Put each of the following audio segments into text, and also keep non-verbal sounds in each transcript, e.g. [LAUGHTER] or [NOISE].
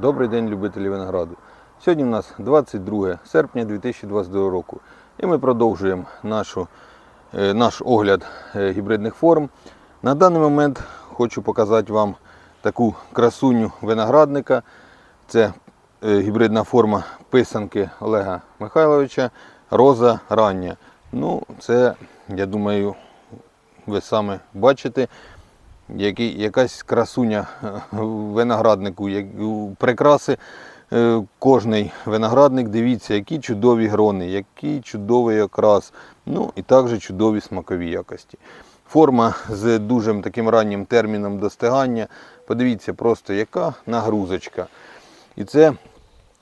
Добрий день, любителі винограду. Сьогодні у нас 22 серпня 2022 року. І ми продовжуємо нашу, е, наш огляд е, гібридних форм. На даний момент хочу показати вам таку красуню виноградника. Це е, гібридна форма писанки Олега Михайловича Роза рання. Ну, це, я думаю, ви саме бачите, який, якась красуня е, винограднику, як, прикраси. е, Кожний виноградник, дивіться, які чудові грони, який чудовий окрас, ну і також чудові смакові якості. Форма з дуже таким раннім терміном достигання. Подивіться, просто яка нагрузочка. І це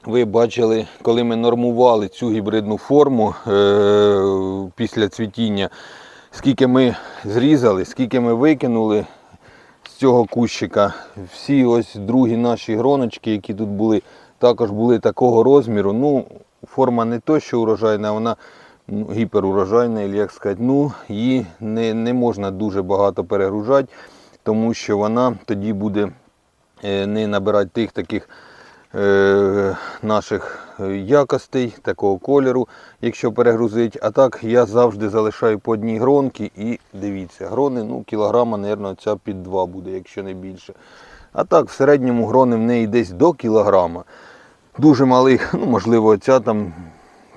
ви бачили, коли ми нормували цю гібридну форму е- після цвітіння, скільки ми зрізали, скільки ми викинули цього кущика. Всі ось другі наші гроночки, які тут були, також були такого розміру. Ну, форма не то, що урожайна, вона ну, гіперурожайна, як сказати, ну, її не, не можна дуже багато перегружати, тому що вона тоді буде е, не набирати тих таких е, наших якостей, такого кольору, якщо перегрузить. А так я завжди залишаю по одній гронці і дивіться, грони, ну, кілограма, мабуть, ця під два буде, якщо не більше. А так, в середньому грони в неї десь до кілограма. Дуже малих, [LAUGHS] ну, можливо, ця там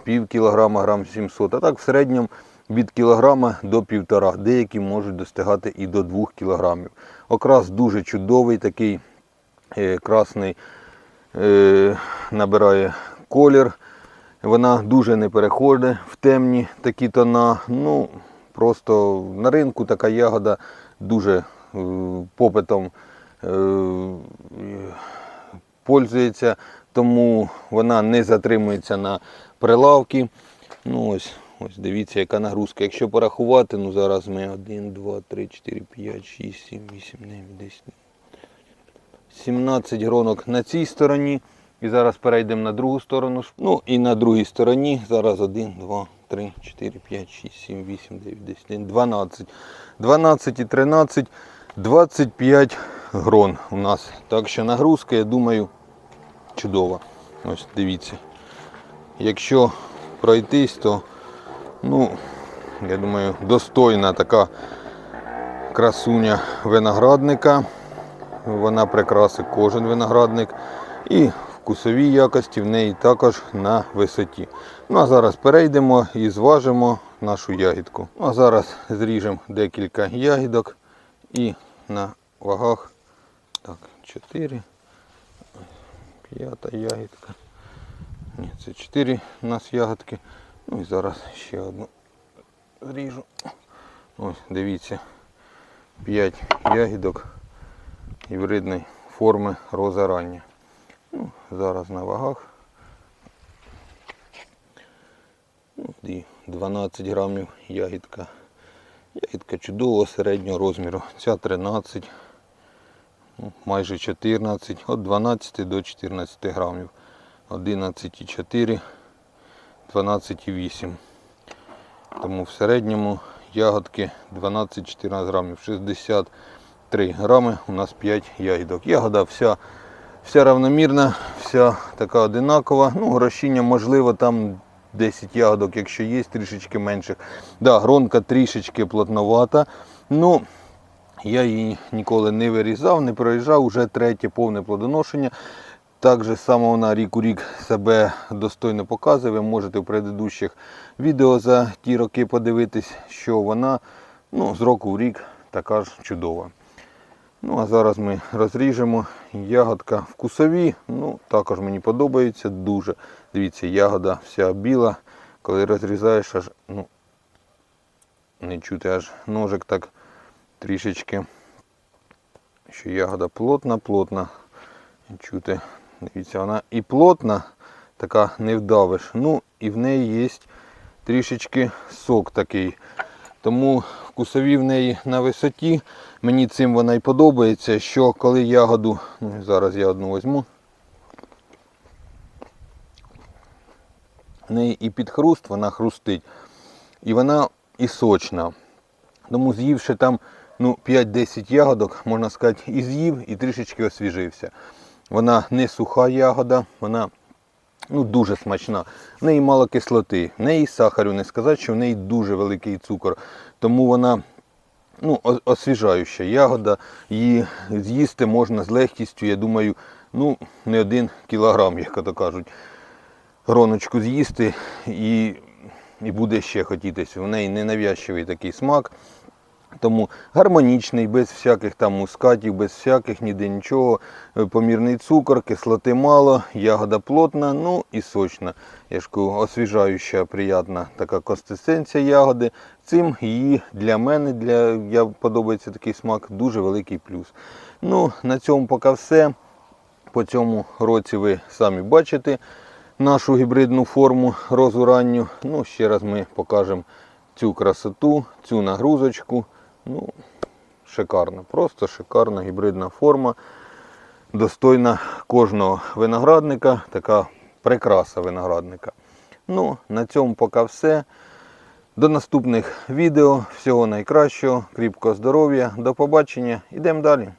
пів кілограма, грам 700. А так в середньому від кілограма до півтора. Деякі можуть достигати і до двох кілограмів. Окрас дуже чудовий, такий е, красний е, набирає колір. Вона дуже не переходить в темні такі тона. Ну, просто на ринку така ягода дуже е, попитом е, пользується, тому вона не затримується на прилавки. Ну, ось, ось дивіться, яка нагрузка. Якщо порахувати, ну зараз ми 1, 2, 3, 4, 5, 6, 7, 8, 9, 10. 17 гронок на цій стороні. І зараз перейдемо на другу сторону. Ну і на другій стороні зараз 1, 2, 3, 4, 5, 6, 7, 8, 9, 10, 12. 12 і 13, 25 грон у нас. Так що нагрузка, я думаю, чудова. Ось дивіться. Якщо пройтись, то ну, я думаю, достойна така красуня виноградника. Вона прикрасить кожен виноградник. І вкусові якості в неї також на висоті. Ну а зараз перейдемо і зважимо нашу ягідку. Ну, а зараз зріжемо декілька ягідок і на вагах так, 4, п'ята ягідка. Ні, це 4 у нас ягодки. Ну і зараз ще одну зріжу. Ось, дивіться, 5 ягідок гібридної форми роза рання. Ну, зараз на вагах. І 12 грамів ягідка. Ягідка чудового середнього розміру. Ця 13, ну, майже 14, від 12 до 14 грамів. 11,4, 12,8. Тому в середньому ягодки 12-14 грамів, 63 грами у нас 5 ягідок. Ягода вся, вся равномірна, вся така одинакова. Ну, грошіння можливо там 10 ягодок, якщо є, трішечки менших. Да, гронка трішечки плотновата. Ну, я її ніколи не вирізав, не проїжджав, уже третє повне плодоношення. Так же само вона рік у рік себе достойно показує. Ви можете в предыдущих відео за ті роки подивитись, що вона ну, з року в рік така ж чудова. Ну, а зараз ми розріжемо. Ягодка вкусові, ну, також мені подобається дуже. Дивіться, ягода вся біла. Коли розрізаєш, аж ну, не чути аж ножик так трішечки, що ягода плотна, плотна. Чути, дивіться, вона і плотна, така не вдавиш. Ну і в неї є трішечки сок такий. Тому вкусові в неї на висоті. Мені цим вона і подобається, що коли ягоду, ну, зараз я одну візьму, в неї і під хруст вона хрустить. І вона і сочна. Тому з'ївши там ну, 5-10 ягодок, можна сказати, і з'їв, і трішечки освіжився. Вона не суха ягода, вона ну, дуже смачна. В неї мало кислоти, в неї сахару не сказати, що в неї дуже великий цукор. Тому вона ну, освіжаюча ягода. Її з'їсти можна з легкістю, я думаю, ну, не один кілограм, [LAUGHS] як то кажуть. Гроночку з'їсти і, і буде ще хотітися. В неї ненавязчивий такий смак. Тому гармонічний, без всяких там мускатів, без всяких ніде нічого. Е, Помірний цукор, кислоти мало, ягода плотна, ну і сочна. Я ж кажу, освіжаюча, приятна така консистенція ягоди. Цим її для мене, для я подобається такий смак, дуже великий плюс. Ну, на цьому поки все. По цьому році ви самі бачите нашу гібридну форму розу ранню. Ну, ще раз ми покажемо цю красоту, цю нагрузочку. Ну, шикарна, просто шикарна гібридна форма. Достойна кожного виноградника, така прикраса виноградника. Ну, на цьому поки все. До наступних відео. Всього найкращого, кріпкого здоров'я, до побачення. Ідемо далі.